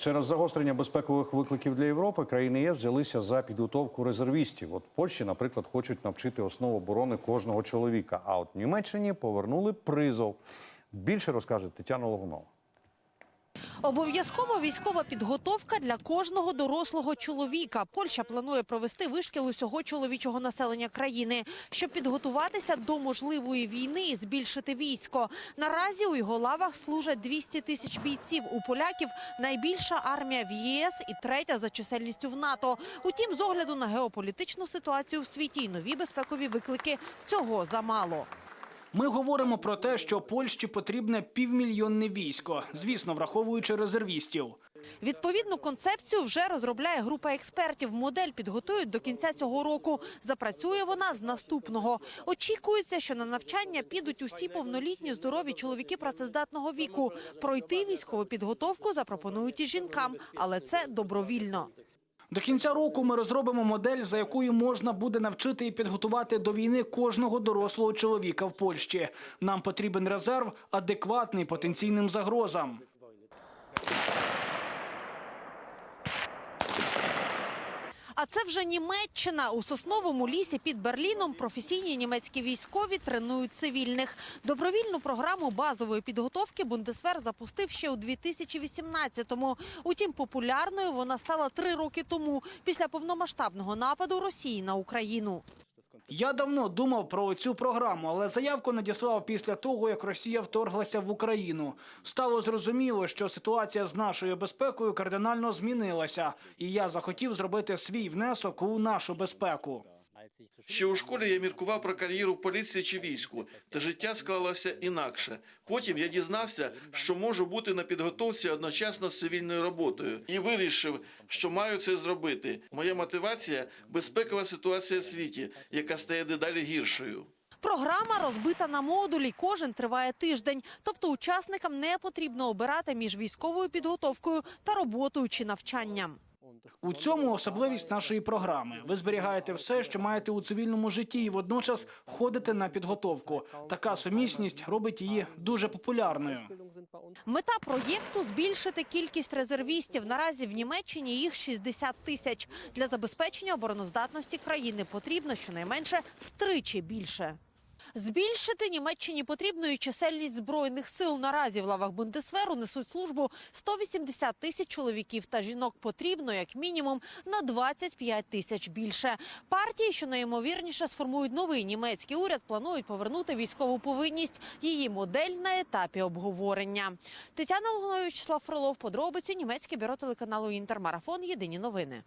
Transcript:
Через загострення безпекових викликів для Європи країни ЄС взялися за підготовку резервістів. От Польщі, наприклад, хочуть навчити основу оборони кожного чоловіка. А от Німеччині повернули призов. Більше розкаже Тетяна Логунова. Обов'язкова військова підготовка для кожного дорослого чоловіка. Польща планує провести вишкіл усього чоловічого населення країни, щоб підготуватися до можливої війни і збільшити військо. Наразі у його лавах служать 200 тисяч бійців. У поляків найбільша армія в ЄС і третя за чисельністю в НАТО. Утім, з огляду на геополітичну ситуацію в світі і нові безпекові виклики цього замало. Ми говоримо про те, що Польщі потрібне півмільйонне військо, звісно, враховуючи резервістів. Відповідну концепцію вже розробляє група експертів. Модель підготують до кінця цього року. Запрацює вона з наступного. Очікується, що на навчання підуть усі повнолітні здорові чоловіки працездатного віку. Пройти військову підготовку запропонують і жінкам, але це добровільно. До кінця року ми розробимо модель, за якою можна буде навчити і підготувати до війни кожного дорослого чоловіка в Польщі. Нам потрібен резерв, адекватний потенційним загрозам. А це вже Німеччина. У сосновому лісі під Берліном професійні німецькі військові тренують цивільних. Добровільну програму базової підготовки Бундесвер запустив ще у 2018-му. Утім, популярною вона стала три роки тому, після повномасштабного нападу Росії на Україну. Я давно думав про цю програму, але заявку надіслав після того, як Росія вторглася в Україну. Стало зрозуміло, що ситуація з нашою безпекою кардинально змінилася, і я захотів зробити свій внесок у нашу безпеку. Ще у школі я міркував про кар'єру в поліції чи війську, та життя склалося інакше. Потім я дізнався, що можу бути на підготовці одночасно з цивільною роботою, і вирішив, що маю це зробити. Моя мотивація безпекова ситуація в світі, яка стає дедалі гіршою. Програма розбита на модулі. Кожен триває тиждень. Тобто учасникам не потрібно обирати між військовою підготовкою та роботою чи навчанням. У цьому особливість нашої програми. Ви зберігаєте все, що маєте у цивільному житті, і водночас ходите на підготовку. Така сумісність робить її дуже популярною. Мета проєкту збільшити кількість резервістів. Наразі в Німеччині їх 60 тисяч. Для забезпечення обороноздатності країни потрібно щонайменше втричі більше. Збільшити Німеччині потрібно чисельність збройних сил. Наразі в лавах Бундесверу несуть службу 180 тисяч чоловіків та жінок. Потрібно як мінімум на 25 тисяч більше. Партії, що найімовірніше сформують новий німецький уряд, планують повернути військову повинність. Її модель на етапі обговорення. Тетяна Лугнович, Вячеслав Фролов, подробиці німецьке бюро телеканалу Інтермарафон. Єдині новини.